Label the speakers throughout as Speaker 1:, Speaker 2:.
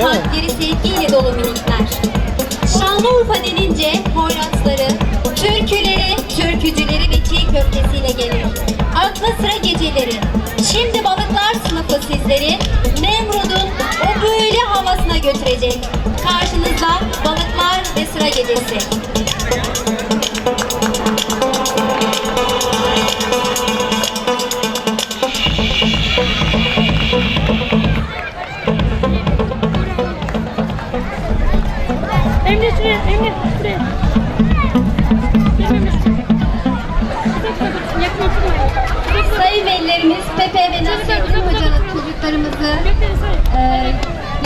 Speaker 1: kalpleri sevgiyle dolu minikler. Şanlıurfa denince Poyrazları, türküleri, türkücüleri ve çiğ köftesiyle gelir. Akla sıra geceleri. Şimdi balıklar sınıfı sizleri Nemrud'un o böyle havasına götürecek. Karşınızda balıklar ve sıra gecesi. Sayın velilerimiz Pepe ve Nasrettin Hoca'nın çocuklarımızı e,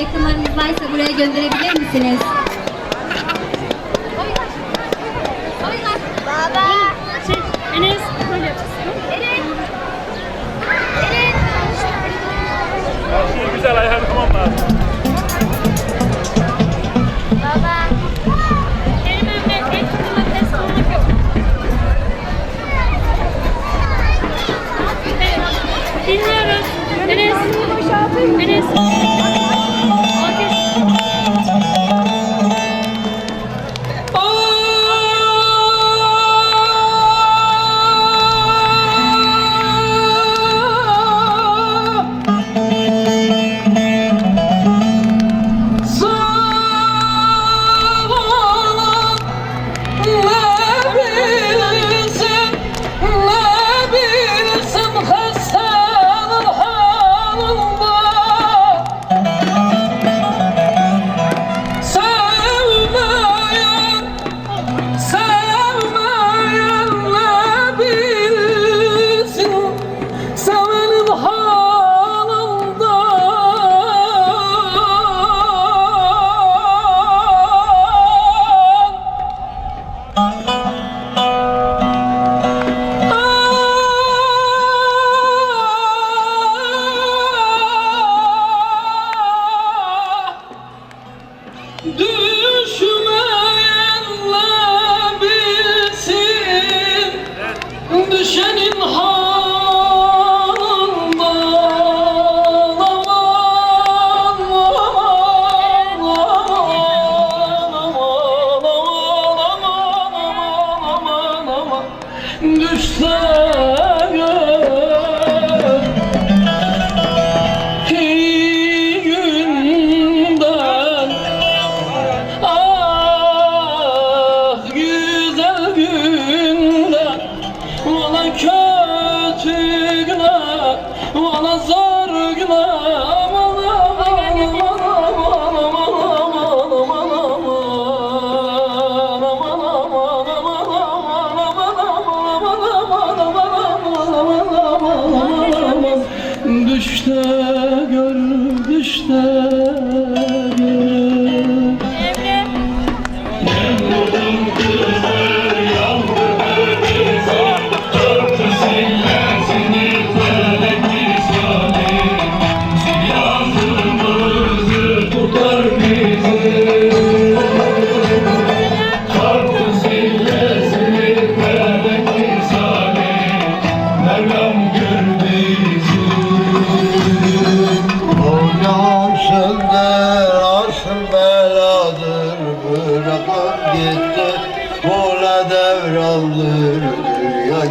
Speaker 1: yakınlarınızdaysa buraya gönderebilir misiniz?
Speaker 2: Düşler.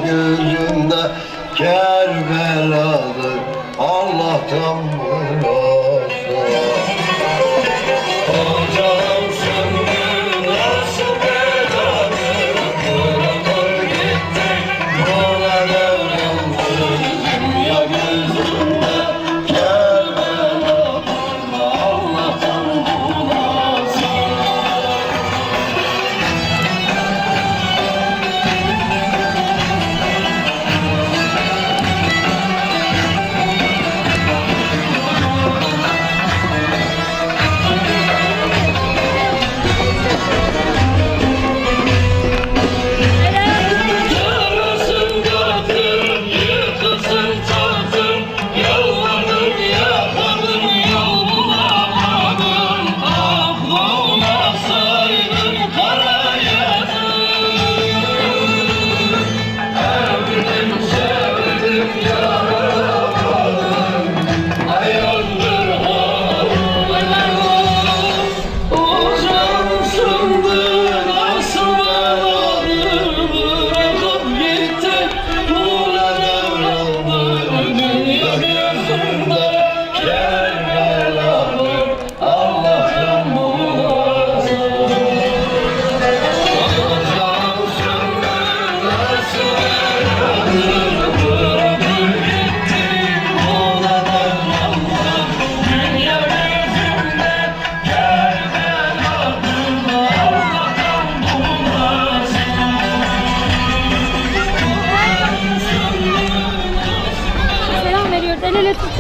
Speaker 2: Gözünde Kerbeladır. Allah'tan burası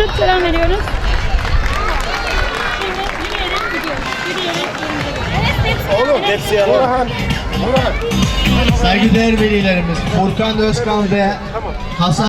Speaker 2: tutup selam veriyoruz. Şimdi yürüyerek gidiyoruz. Yürüyerek gidiyoruz.
Speaker 3: Oğlum tepsiye alalım.
Speaker 4: Saygıdeğer velilerimiz Furkan Özkan ve Hasan